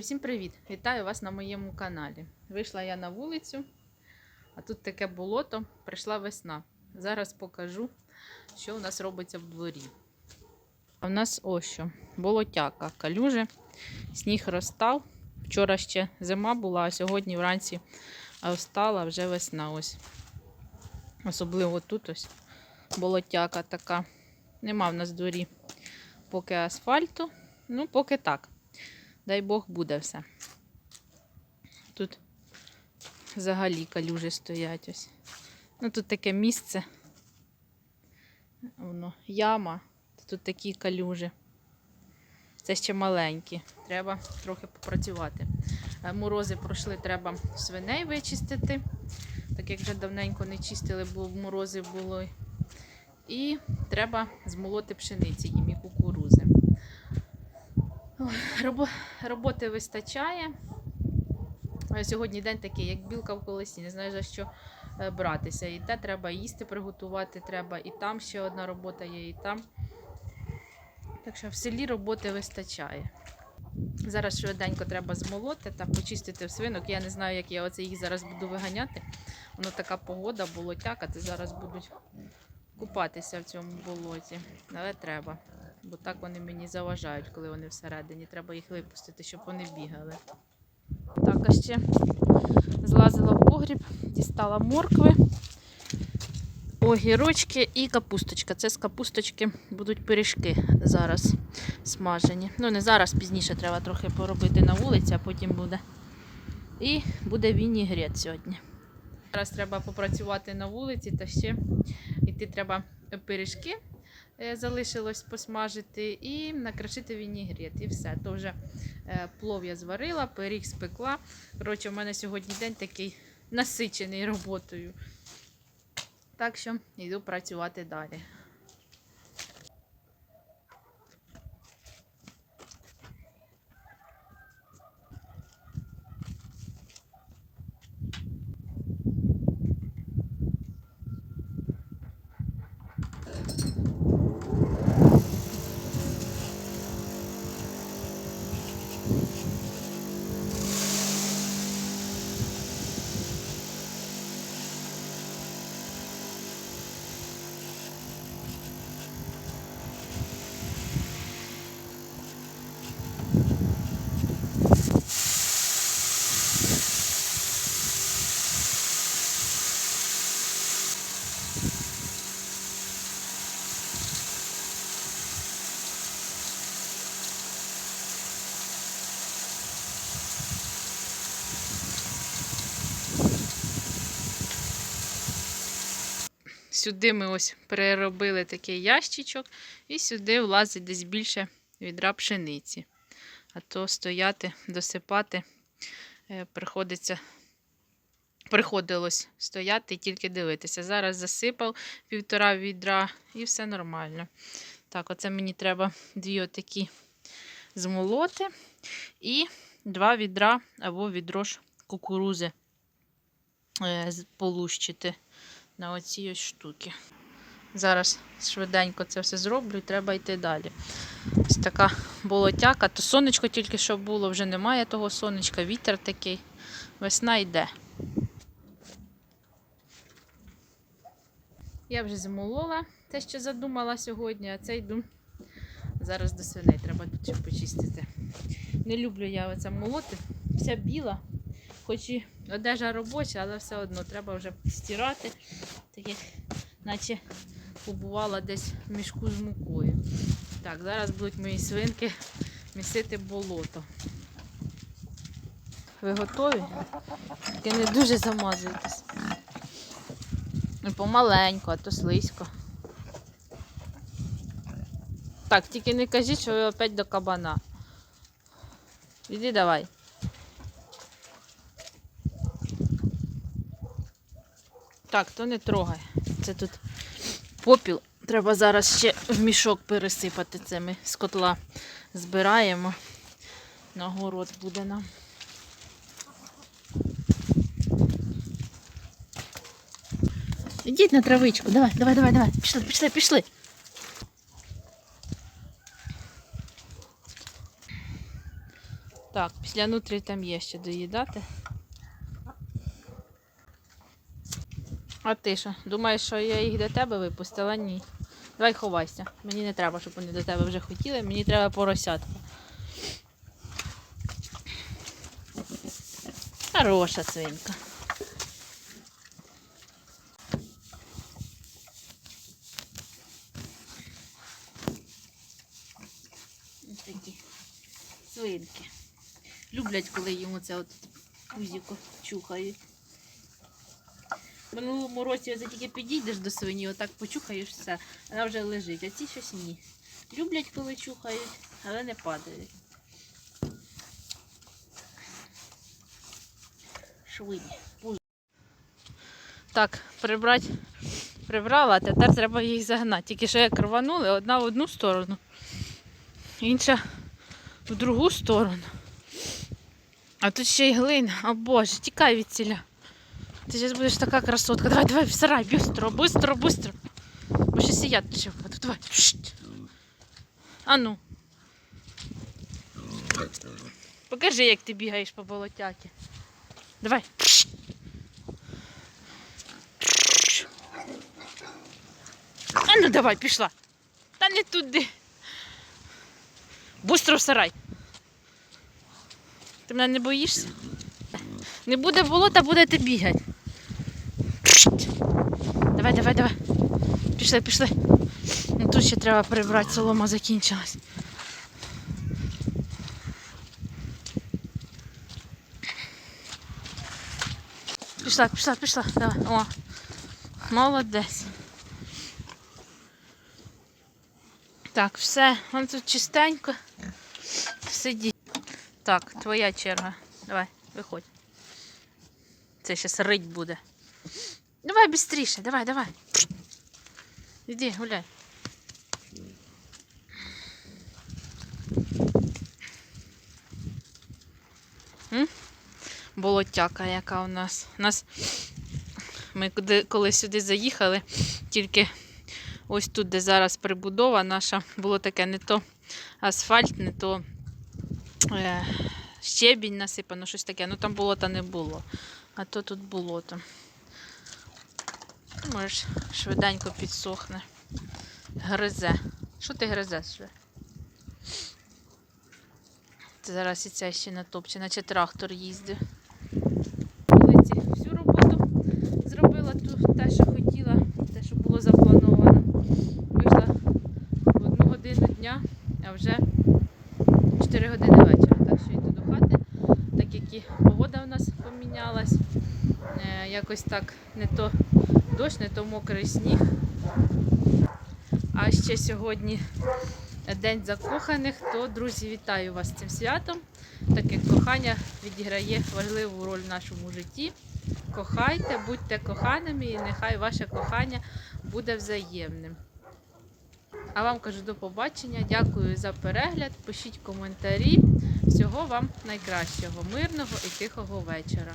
Всім привіт! Вітаю вас на моєму каналі. Вийшла я на вулицю, а тут таке болото, прийшла весна. Зараз покажу, що у нас робиться в дворі. А в нас ось що, болотяка, калюжи, сніг розстав. Вчора ще зима була, а сьогодні вранці встала вже весна. ось. Особливо тут ось болотяка така. Нема в нас в дворі поки асфальту, ну поки так. Дай Бог буде все. Тут взагалі калюжі стоять ось. Ну тут таке місце. Воно яма. Тут такі калюжі. Це ще маленькі. Треба трохи попрацювати. Е, Морози пройшли, треба свиней вичистити. Так як вже давненько не чистили, бо морози були. І треба змолоти пшениці їм і кукурузи. Ой, робо- Роботи вистачає. Сьогодні день такий, як білка в колесі, не знаю за що е, братися. І те треба їсти приготувати, треба і там ще одна робота є, і там. Так що в селі роботи вистачає. Зараз швиденько треба змолоти та почистити в свинок. Я не знаю, як я оце їх зараз буду виганяти. Воно така погода, болотяка, то зараз будуть купатися в цьому болоті. Але треба. Бо так вони мені заважають, коли вони всередині. Треба їх випустити, щоб вони бігали. Так, а ще злазила в погріб, дістала моркви, огірочки і капусточка. Це з капусточки будуть пиріжки зараз смажені. Ну, не зараз, пізніше треба трохи поробити на вулиці, а потім буде. І буде вінігрет сьогодні. Зараз треба попрацювати на вулиці та ще йти треба пиріжки залишилось посмажити і накришити вінігрет. І все. То вже е, плов я зварила, пиріг спекла. Коротше, у мене сьогодні день такий насичений роботою. Так що йду працювати далі. Сюди ми ось переробили такий ящичок, і сюди влазить десь більше відра пшениці. А то стояти, досипати, е, приходиться, приходилось стояти і тільки дивитися. Зараз засипав півтора відра і все нормально. Так, оце мені треба дві отакі змолоти і два відра або відро ж кукурузи е, полущити на оці ось штуки. Зараз швиденько це все зроблю і треба йти далі. Ось така болотяка, то сонечко тільки що було, вже немає того сонечка, вітер такий. Весна йде. Я вже змолола те, що задумала сьогодні, а це йду зараз до свиней, треба тут почистити. Не люблю я оце молоти, вся біла, хоч і одежа робоча, але все одно треба вже стирати, так як наче побувала десь в мішку з мукою. Так, зараз будуть мої свинки місити болото. Ви готові? Тільки не дуже замазуйтесь. Ну, помаленьку, а то слизько. Так, тільки не кажіть, що ви опять до кабана. Іди давай. Так, то не трогай. Це тут попіл. Треба зараз ще в мішок пересипати це ми з котла збираємо. На город буде нам. Ідіть на травичку, давай, давай, давай, давай. Пішли, пішли, пішли. Так, після нутрі там є ще доїдати. А ти що? Думаєш, що я їх до тебе випустила? Ні. Давай ховайся. Мені не треба, щоб вони до тебе вже хотіли, мені треба поросятка. Хороша свинка. Ось такі свинки. Люблять, коли йому це от пузіко чухають. В минулому році ось тільки підійдеш до свині, отак почухаєш все, вона вже лежить, а ці щось ні. Люблять, коли чухають, але не падають. Швині. Так, прибрати прибрала, а тепер треба їх загнати. Тільки що як рванули, одна в одну сторону, інша в другу сторону. А тут ще й глина. О боже, тікай від ціля. Ти зараз будеш така красотка. Давай, давай, в сарай, быстро, быстро, быстро. Бо ще сіяти ще впаду. Давай. Пшт. А ну. Покажи, як ти бігаєш по болотяки. Давай. Пшт. Пшт. А ну давай, пішла. Та не туди. Быстро в сарай. Ти мене не боїшся? Не буде болота, будете бігати. Давай, давай, давай. Пішли, пішли. Ну, тут ще треба прибрати, солома закінчилась. Пішла, пішла, пішла. Давай. О. Молодець. Так, все, вон тут чистенько. Сиді. Так, твоя черга. Давай, виходь. Це ще рить буде. Давай быстріше, давай, давай. Іди, гуляй. М? Болотяка, яка у нас. У нас ми коли сюди заїхали, тільки ось тут, де зараз прибудова наша, було таке не то асфальт, не то е, щебінь насипано, щось таке. Ну там болота не було. А то тут болото. Думаєш, швиденько підсохне. Гризе. Що ти гризеш вже? Це зараз і це ще натопче, наче трактор їздив. Всю роботу зробила тут те, що хотіла, те, що було заплановано. Вийшла в одну годину дня, а вже 4 години вечора. Так що йду до хати, так як і погода у нас помінялась. Е, якось так не то дощ, не то мокрий сніг. А ще сьогодні День закоханих, то, друзі, вітаю вас з цим святом, так як кохання відіграє важливу роль в нашому житті. Кохайте, будьте коханими і нехай ваше кохання буде взаємним. А вам кажу до побачення. Дякую за перегляд. Пишіть коментарі. Всього вам найкращого, мирного і тихого вечора.